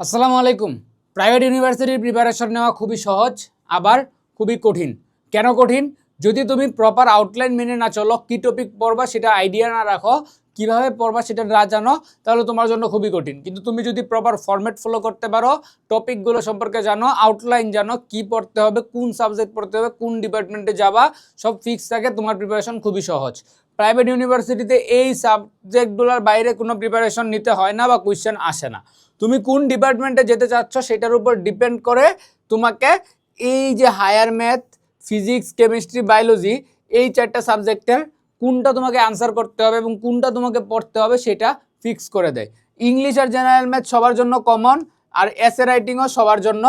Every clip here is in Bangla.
আসসালামু আলাইকুম। প্রাইভেট ইউনিভার্সিটির প্রিপারেশন নেওয়া খুবই সহজ, আবার খুবই কঠিন। কেন কঠিন? যদি তুমি প্রপার আউটলাইন মেনে না চলো, কী টপিক পড়বা সেটা আইডিয়া না রাখো, কীভাবে পড়বা সেটা না জানো, তাহলে তোমার জন্য খুবই কঠিন। কিন্তু তুমি যদি প্রপার ফরম্যাট ফলো করতে পারো টপিকগুলো সম্পর্কে জানো আউটলাইন জানো, কি পড়তে হবে, কোন সাবজেক্ট পড়তে হবে, কোন ডিপার্টমেন্টে যাবা, সব ফিক্স থাকে, তোমার প্রিপারেশন খুবই সহজ। প্রাইভেট ইউনিভার্সিটিতে এই সাবজেক্টগুলোর বাইরে কোনো প্রিপারেশন নিতে হয় না বা কোয়েশ্চেন আসে না। তুমি কোন ডিপার্টমেন্টে যেতে চাচ্ছ সেটার উপর ডিপেন্ড করে তোমাকে এই যে higher math physics chemistry biology এই চারটা সাবজেক্টের কোনটা তোমাকে আনসার করতে হবে এবং কোনটা তোমাকে পড়তে হবে সেটা ফিক্স করে দেয়। ইংলিশ আর জেনারেল ম্যাথ সবার জন্য কমন আর এসে রাইটিংও সবার জন্য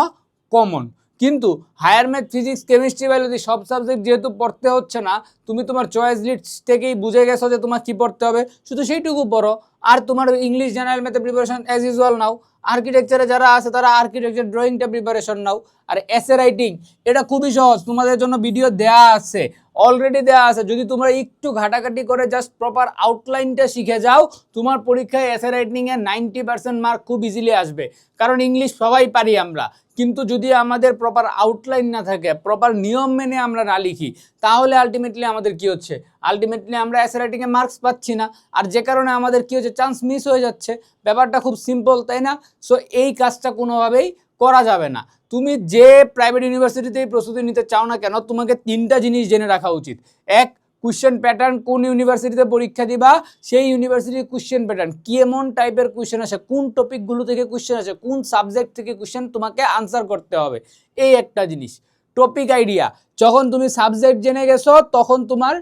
কমন কিন্তু higher math physics chemistry biology সব সাবজেক্ট যেহেতু পড়তে হচ্ছে না, তুমি তোমার চয়েস লিস্ট থেকেই বুঝে গেছো যে তোমার কি পড়তে হবে। শুধু সেইটুকু পড়ো। আর তোমার ইংলিশ জেনারেল ম্যাথে প্রিপারেশন অ্যাজ ইউজুয়াল নাও। আর্কিটেকচারে যারা আছে তারা আর্কিটেকচার ড্রয়িংটা প্রিপারেশন নাও। আর এসে রাইটিং এটা খুবই সহজ। তোমাদের জন্য ভিডিও দেয়া আছে। অলরেডি দেওয়া আছে। যদি তোমরা একটু ঘাটাঘাটি করে জাস্ট প্রপার আউটলাইনটা শিখে যাও, তোমার পরীক্ষায় এসে রাইটিংয়ে নাইনটি পার্সেন্ট মার্ক খুব ইজিলি আসবে। কারণ ইংলিশ সবাই পারি আমরা। কিন্তু যদি আমাদের প্রপার আউটলাইন না থাকে প্রপার নিয়ম মেনে আমরা না লিখি, তাহলে আলটিমেটলি আমাদের কি হচ্ছে? আলটিমেটলি আমরা এসে রাইটিংয়ে মার্কস পাচ্ছি না। আর যে কারণে আমাদের কি হচ্ছে? চান্স মিস হয়ে যাচ্ছে। ব্যাপারটা খুব সিম্পল তাই না? সো এই কাজটা কোনোভাবেই করা যাবে না। তুমি যে প্রাইভেট ইউনিভার্সিটিতেই প্রস্তুতি নিতে চাও না কেন, তোমাকে তিনটা জিনিস জেনে রাখা উচিত। এক কোশ্চেন প্যাটার্ন কোন ইউনিভার্সিটিতে পরীক্ষা দিবা, সেই ইউনিভার্সিটির কোশ্চেন প্যাটার্ন কেমন টাইপের কোশ্চেন আসে, কোন টপিকগুলো থেকে কোশ্চেন আসে, কোন সাবজেক্ট থেকে কোশ্চেন তোমাকে আনসার করতে হবে। এই একটা জিনিস। টপিক আইডিয়া যখন তুমি সাবজেক্ট জেনে গেছো, তখন তোমার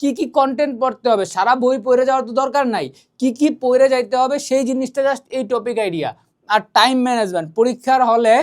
কি কি কন্টেন্ট পড়তে হবে? সারা বই পড়ে যাওয়ার তো দরকার নাই। কি কি পড়ে যাইতে হবে, সেই জিনিসটা জাস্ট এই টপিক আইডিয়া আর টাইম ম্যানেজমেন্ট পরীক্ষার হলে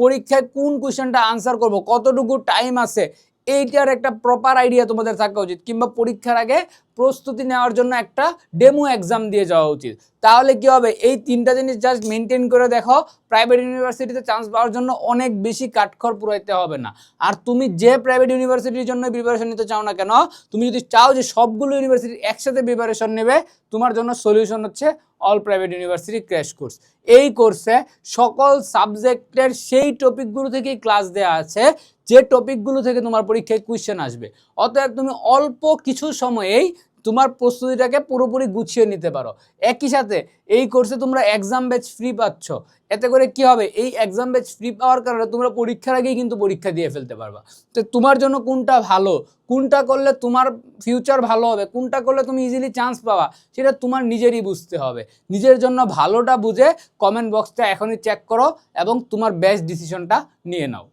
পরীক্ষায় কোন কোয়েশনটা আনসার করব, কতটুকু টাইম আছে, এইটার একটা প্রপার আইডিয়া তোমাদের থাকা উচিত, কিংবা পরীক্ষার আগে প্রস্তুতি নেওয়ার জন্য একটা ডেমো এক্সাম দিয়ে যাওয়া উচিত। তাহলে কি হবে? এই তিনটা জিনিস জাস্ট মেনটেন করে দেখো প্রাইভেট ইউনিভার্সিটিতে চান্স পাওয়ার জন্য অনেক বেশি কাঠখড় পুরাইতে হবে না। আর তুমি যে প্রাইভেট ইউনিভার্সিটির জন্য প্রিপারেশন নিতে চাও না কেন, তুমি যদি চাও যে সবগুলো ইউনিভার্সিটি একসাথে প্রিপারেশন নেবে, তোমার জন্য সলিউশন হচ্ছে all private university crash course এই কোর্সে সকল সাবজেক্টের সেই টপিকগুলো থেকেই ক্লাস দেওয়া আছে, যে টপিকগুলো থেকে তোমার পরীক্ষায় কোয়েশ্চেন আসবে। অতএব তুমি অল্প কিছু সময়েই তোমার প্রস্তুতিটাকে পুরোপুরি গুছিয়ে নিতে পারো। একই সাথে এই কোর্সে তোমরা এক্সাম ব্যাচ ফ্রি পাচ্ছ। এতে করে কি হবে? এই এক্সাম ব্যাচ ফ্রি পাওয়ার কারণে তোমরা পরীক্ষার আগেই কিন্তু পরীক্ষা দিয়ে ফেলতে পারবা। তো তোমার জন্য কোনটা ভালো? কোনটা করলে তোমার ফিউচার ভালো হবে? কোনটা করলে তুমি ইজিলি চান্স পাওয়া সেটা তোমার নিজেরই বুঝতে হবে। নিজের জন্য ভালোটা বুঝে কমেন্ট বক্সটা এখনই চেক করো এবং তোমার বেস্ট ডিসিশনটা নিয়ে নাও।